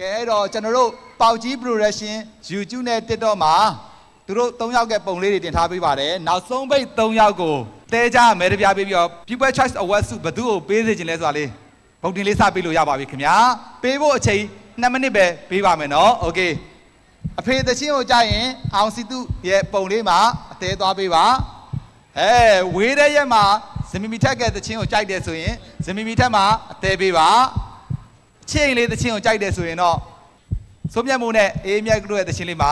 ကဲအဲ့တော့ကျွန်တော်တို့ပေါက်ကြီး production YouTube နဲ့ TikTok မှာသူတို့၃ယောက်ကပုံလေးတွေတင်ထားပေးပါတယ်နောက်ဆုံးပိတ်၃ယောက်ကိုတဲကြမဲတပြားပေးပြီးတော့ People Choice Award ဆုဘယ်သူ့ကိုပေးစေချင်လဲဆိုတာလေးဗုဒ္ဓင်လေးစပေးလို့ရပါပြီခင်ဗျာပေးဖို့အချိန်2မိနစ်ပဲပေးပါမယ်နော်โอเคအဖေသချင်းကိုကြားရင်အောင်စီတုရဲ့ပုံလေးမှာအသေးသွားပေးပါအဲဝေးတဲ့ရက်မှာဇမီမီထက်ကသချင်းကိုကြိုက်တယ်ဆိုရင်ဇမီမီထက်မှာအသေးပေးပါ ချင်းလေးသချင်းကိုကြိုက်တယ်ဆိုရင်တော့စိုးမြတ်မှုနဲ့အေးမြတ်တို့ရဲ့သချင်းလေးမှာ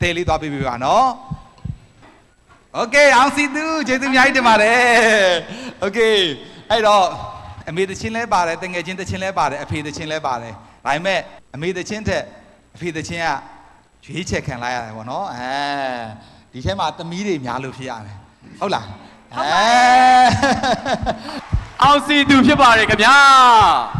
တဲလေးသွားပေးပေးပါနော်โอเคအောင်စီသူကျေးဇူးအများကြီးတင်ပါတယ်โอเคအဲ့တော့အမေသချင်းလဲပါတယ်တငယ်ချင်းသချင်းလဲပါတယ်အဖေသချင်းလဲပါတယ်ဒါပေမဲ့အမေသချင်းထက်အဖေသချင်းကရွေးချက်ခံလိုက်ရတယ်ပေါ့နော်အဲဒီထဲမှာသမီးတွေများလို့ဖြစ်ရမယ်ဟုတ်လားအဲ အောင်စီသူဖြစ်ပါတယ်ခင်ဗျာ ဒီပါဦး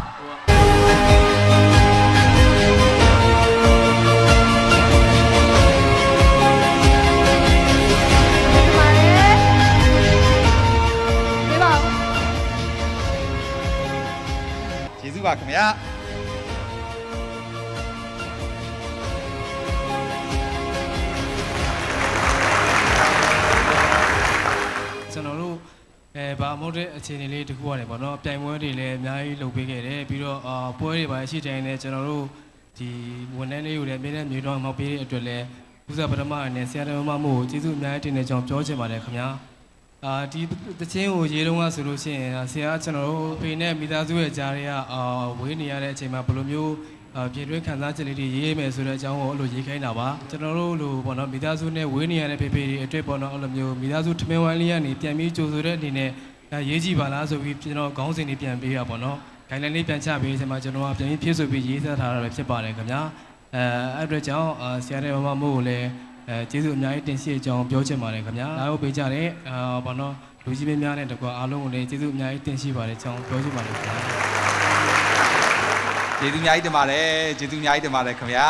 ကျေးဇူးပါခင်ဗျာ ဗာမဟုတ်တဲ့အခြေအနေလေးတစ်ခုရတယ်ပေါ့နော်ပြိုင်ပွဲတွေလည်းအများကြီးလုပ်ပေးခဲ့တယ်ပြီးတော့အာပွဲတွေပါရှိတိုင်းလည်းကျွန်တော်တို့ဒီဝန်ထမ်းလေးကိုလည်းအမြဲတမ်းမြေတော်မှောက်ပေးတဲ့အတွက်လည်းဦးစားပထမအနေနဲ့ဆရာတော်မမို့ကျေးဇူးအများကြီးတင်တဲ့ကြောင်းပြောချင်ပါတယ်ခင်ဗျာအာဒီတချင်းကိုရေးတော့ကဆိုလို့ရှိရင်ဆရာကကျွန်တော်တို့ဖေနဲ့မိသားစုရဲ့ကြားတွေကအာဝေးနေရတဲ့အချိန်မှာဘယ်လိုမျိုးအာ ပြည်တွင်းခံစားချက်လေးတွေရေးရမယ်ဆိုတဲ့အကြောင်းကိုအဲ့လိုရေးခိုင်းတာပါကျွန်တော်တို့လိုပေါ့နော်မိသားစုနဲ့ဝေးနေရတဲ့ဖေဖေတွေအတွက်ပေါ့နော်အဲ့လိုမျိုးမိသားစုထမင်းဝိုင်းလေးကနေပြန်ပြီးကြိုဆိုတဲ့အနေနဲ့ဒါရေးကြည့်ပါလားဆိုပြီးကျွန်တော်ခေါင်းစဉ်လေးပြန်ပေးရပါတော့ဂိုင်းလိုင်းလေးပြန်ချပေးချိန်မှာကျွန်တော်ကပြန်ပြီးဖြည့်ဆိုပြီးရေးဆက်ထားတာပဲဖြစ်ပါတယ်ခင်ဗျာအဲအဲ့အတွက်ကြောင့်အာဆရာတဲ့မမမို့ကိုလည်းအဲကျေးဇူးအများကြီးတင်ရှိအကြောင်းပြောချင်ပါတယ်ခင်ဗျာဒါကိုပေးကြတဲ့အာဘာနော်လူကြီးမင်းများနဲ့တကွာအားလုံးကိုလည်းကျေးဇူးအများကြီးတင်ရှိပါတယ်အကြောင်းပြောချင်ပါတယ်ခင်ဗျာ ကျေးဇူးအများကြီးတင်ပါတယ်ကျေးဇူးအများကြီးတင်ပါတယ်ခင်ဗျာ